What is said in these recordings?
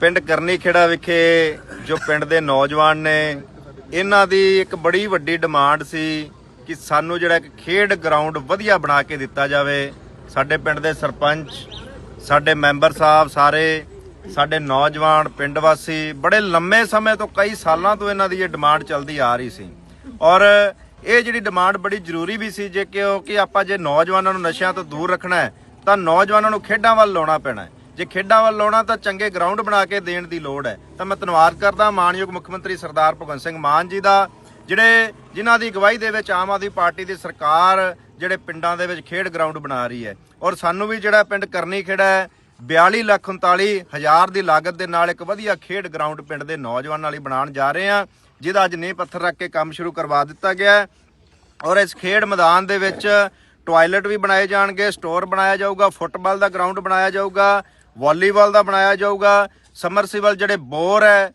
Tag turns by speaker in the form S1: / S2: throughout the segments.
S1: ਪਿੰਡ ਕਰਨੀ ਖੇੜਾ ਵਿਖੇ ਜੋ ਪਿੰਡ ਦੇ ਨੌਜਵਾਨ ਨੇ, ਇਹਨਾਂ ਦੀ ਇੱਕ ਬੜੀ ਵੱਡੀ ਡਿਮਾਂਡ ਸੀ ਕਿ ਸਾਨੂੰ ਜਿਹੜਾ ਇੱਕ ਖੇਡ ਗਰਾਊਂਡ ਵਧੀਆ ਬਣਾ ਕੇ ਦਿੱਤਾ ਜਾਵੇ। ਸਾਡੇ ਪਿੰਡ ਦੇ ਸਰਪੰਚ, ਸਾਡੇ ਮੈਂਬਰ ਸਾਹਿਬ ਸਾਰੇ, ਸਾਡੇ ਨੌਜਵਾਨ ਪਿੰਡ ਵਾਸੀ, ਬੜੇ ਲੰਮੇ ਸਮੇਂ ਤੋਂ ਕਈ ਸਾਲਾਂ ਤੋਂ ਇਹਨਾਂ ਦੀ ਇਹ ਡਿਮਾਂਡ ਚੱਲਦੀ ਆ ਰਹੀ ਸੀ। ਔਰ ਇਹ ਜਿਹੜੀ ਡਿਮਾਂਡ ਬੜੀ ਜ਼ਰੂਰੀ ਵੀ ਸੀ ਜੇ ਕਿਉਂਕਿ ਆਪਾਂ ਜੇ ਨੌਜਵਾਨਾਂ ਨੂੰ ਨਸ਼ਿਆਂ ਤੋਂ ਦੂਰ ਰੱਖਣਾ ਹੈ, ਤਾਂ ਨੌਜਵਾਨਾਂ ਨੂੰ ਖੇਡਾਂ ਵੱਲ ਲਾਉਣਾ ਪੈਣਾ ਹੈ। ਜੇ ਖੇਡਾਂ ਵੱਲ ਲਾਉਣਾ ਤਾਂ ਚੰਗੇ ਗਰਾਊਂਡ ਬਣਾ ਕੇ ਦੇਣ ਦੀ ਲੋੜ ਹੈ। ਤਾਂ ਮੈਂ ਧੰਨਵਾਦ ਕਰਦਾ ਮਾਨਯੋਗ ਮੁੱਖ ਮੰਤਰੀ ਸਰਦਾਰ ਭਗਵੰਤ ਸਿੰਘ ਮਾਨ ਜੀ ਦਾ, ਜਿਹੜੇ ਜਿਨ੍ਹਾਂ ਦੀ ਅਗਵਾਈ ਦੇ ਵਿੱਚ ਆਮ ਆਦਮੀ ਪਾਰਟੀ ਦੀ ਸਰਕਾਰ ਜਿਹੜੇ ਪਿੰਡਾਂ ਦੇ ਵਿੱਚ ਖੇਡ ਗਰਾਊਂਡ ਬਣਾ ਰਹੀ ਹੈ। ਔਰ ਸਾਨੂੰ ਵੀ ਜਿਹੜਾ ਪਿੰਡ ਕਰਨੀ ਖੇੜਾ ਹੈ 42 ਲੱਖ 39 ਹਜ਼ਾਰ ਦੀ ਲਾਗਤ ਦੇ ਨਾਲ ਇੱਕ ਵਧੀਆ ਖੇਡ ਗਰਾਊਂਡ ਪਿੰਡ ਦੇ ਨੌਜਵਾਨਾਂ ਲਈ ਬਣਾਉਣ ਜਾ ਰਹੇ ਹਾਂ, ਜਿਹਦਾ ਅੱਜ ਨੀਂਹ ਪੱਥਰ ਰੱਖ ਕੇ ਕੰਮ ਸ਼ੁਰੂ ਕਰਵਾ ਦਿੱਤਾ ਗਿਆ ਔਰ ਇਸ ਖੇਡ ਮੈਦਾਨ ਦੇ ਵਿੱਚ ਟਾਇਲਟ ਵੀ ਬਣਾਏ ਜਾਣਗੇ ਸਟੋਰ ਬਣਾਇਆ ਜਾਊਗਾ ਫੁੱਟਬਾਲ ਦਾ ਗਰਾਊਂਡ ਬਣਾਇਆ ਜਾਊਗਾ ਵਾਲੀਬਾਲ ਦਾ ਬਣਾਇਆ ਜਾਊਗਾ ਸਮਰਸੀਬਲ ਜਿਹੜੇ ਬੋਰ ਹੈ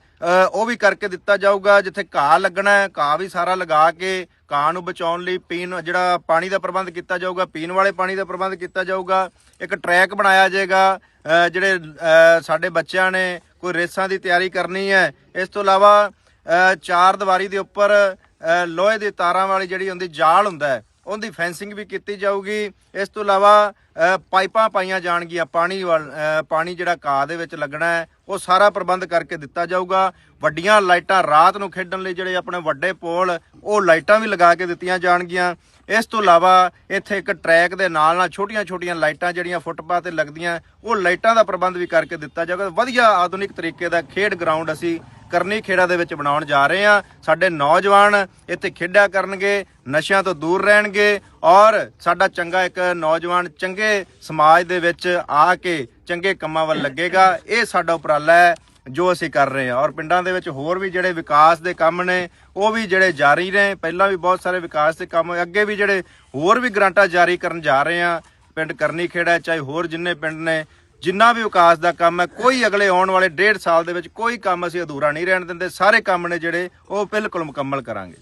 S1: ਉਹ ਵੀ ਕਰਕੇ ਦਿੱਤਾ ਜਾਊਗਾ, ਜਿੱਥੇ ਘਾਹ ਲੱਗਣਾ ਹੈ, ਘਾਹ ਵੀ ਸਾਰਾ ਲਗਾ ਕੇ ਘਾਹ ਨੂੰ ਬਚਾਉਣ ਲਈ ਪੀਣ, ਜਿਹੜਾ ਪਾਣੀ ਦਾ ਪ੍ਰਬੰਧ ਕੀਤਾ ਜਾਊਗਾ, ਪੀਣ ਵਾਲੇ ਪਾਣੀ ਦਾ ਪ੍ਰਬੰਧ ਕੀਤਾ ਜਾਊਗਾ। ਇੱਕ ਟਰੈਕ ਬਣਾਇਆ ਜਾਏਗਾ ਜਿਹੜੇ ਸਾਡੇ ਬੱਚਿਆਂ ਨੇ ਕੋਈ ਰੇਸਾਂ ਦੀ ਤਿਆਰੀ ਕਰਨੀ ਹੈ, ਇਸ ਤੋਂ ਇਲਾਵਾ ਚਾਰ ਦੀਵਾਰੀ ਦੇ ਉੱਪਰ ਲੋਹੇ ਦੀ ਤਾਰਾਂ ਵਾਲੀ ਜਿਹੜੀ ਹੁੰਦੀ, ਜਾਲ ਹੁੰਦਾ ਹੈ ਉਹਦੀ ਫੈਂਸਿੰਗ ਵੀ ਕੀਤੀ ਜਾਊਗੀ। ਇਸ ਤੋਂ ਇਲਾਵਾ ਪਾਈਪਾਂ ਪਾਈਆਂ ਜਾਣਗੀਆਂ। ਪਾਣੀ ਵੱਲ- ਪਾਣੀ ਜਿਹੜਾ ਘਾਹ ਦੇ ਵਿੱਚ ਲੱਗਣਾ ਹੈ, ਉਹ ਸਾਰਾ ਪ੍ਰਬੰਧ ਕਰਕੇ ਦਿੱਤਾ ਜਾਊਗਾ। ਵੱਡੀਆਂ ਲਾਈਟਾਂ ਰਾਤ ਨੂੰ ਖੇਡਣ ਲਈ ਜਿਹੜੇ ਆਪਣੇ ਵੱਡੇ ਪੋਲ, ਉਹ ਲਾਈਟਾਂ ਵੀ ਲਗਾ ਕੇ ਦਿੱਤੀਆਂ ਜਾਣਗੀਆਂ। ਇਸ ਤੋਂ ਇਲਾਵਾ, ਇੱਥੇ ਇੱਕ ਟਰੈਕ ਦੇ ਨਾਲ ਨਾਲ ਛੋਟੀਆਂ-ਛੋਟੀਆਂ ਲਾਈਟਾਂ ਜਿਹੜੀਆਂ ਫੁੱਟਪਾਥ ਤੇ ਲੱਗਦੀਆਂ, ਉਹ ਲਾਈਟਾਂ ਦਾ ਪ੍ਰਬੰਧ ਵੀ ਕਰਕੇ ਦਿੱਤਾ ਜਾਊਗਾ। ਵਧੀਆ ਆਧੁਨਿਕ ਤਰੀਕੇ ਦਾ ਖੇਡ ਗਰਾਊਂਡ ਅਸੀਂ ਕਰਨੀ ਖੇੜਾ ਦੇ ਵਿੱਚ ਬਣਾਉਣ ਜਾ ਰਹੇ ਹਾਂ। ਸਾਡੇ ਨੌਜਵਾਨ ਇੱਥੇ ਖੇਡਿਆ ਕਰਨਗੇ ਨਸ਼ਿਆਂ ਤੋਂ ਦੂਰ ਰਹਿਣਗੇ ਔਰ ਸਾਡਾ ਚੰਗਾ ਇੱਕ ਨੌਜਵਾਨ ਚੰਗੇ ਸਮਾਜ ਦੇ ਵਿੱਚ ਆ ਕੇ ਚੰਗੇ ਕੰਮਾਂ ਵੱਲ ਲੱਗੇਗਾ। ਇਹ ਸਾਡਾ ਉਪਰਾਲਾ ਹੈ ਜੋ ਅਸੀਂ ਕਰ ਰਹੇ ਹਾਂ। ਔਰ ਪਿੰਡਾਂ ਦੇ ਵਿੱਚ ਹੋਰ ਵੀ ਜਿਹੜੇ ਵਿਕਾਸ ਦੇ ਕੰਮ ਨੇ ਉਹ ਵੀ ਜਿਹੜੇ ਜਾਰੀ ਨੇ। ਪਹਿਲਾਂ ਵੀ ਬਹੁਤ ਸਾਰੇ ਵਿਕਾਸ ਦੇ ਕੰਮ ਅੱਗੇ ਵੀ ਜਿਹੜੇ ਹੋਰ ਵੀ ਗ੍ਰਾਂਟਾਂ ਜਾਰੀ ਕਰਨ ਜਾ ਰਹੇ ਹਾਂ। ਪਿੰਡ ਕਰਨੀ ਖੇੜਾ ਹੈ, ਚਾਹੇ ਹੋਰ ਜਿੰਨੇ ਪਿੰਡ ਨੇ ਜਿੰਨਾ ਵੀ ਵਿਕਾਸ ਦਾ ਕੰਮ ਹੈ, ਕੋਈ ਅਗਲੇ ਆਉਣ ਵਾਲੇ ਡੇਢ ਸਾਲ ਦੇ ਵਿੱਚ ਕੋਈ ਕੰਮ ਅਸੀਂ ਅਧੂਰਾ ਨਹੀਂ ਰਹਿਣ ਦਿੰਦੇ, ਸਾਰੇ ਕੰਮ ਨੇ ਜਿਹੜੇ ਉਹ ਬਿਲਕੁਲ ਮੁਕੰਮਲ ਕਰਾਂਗੇ।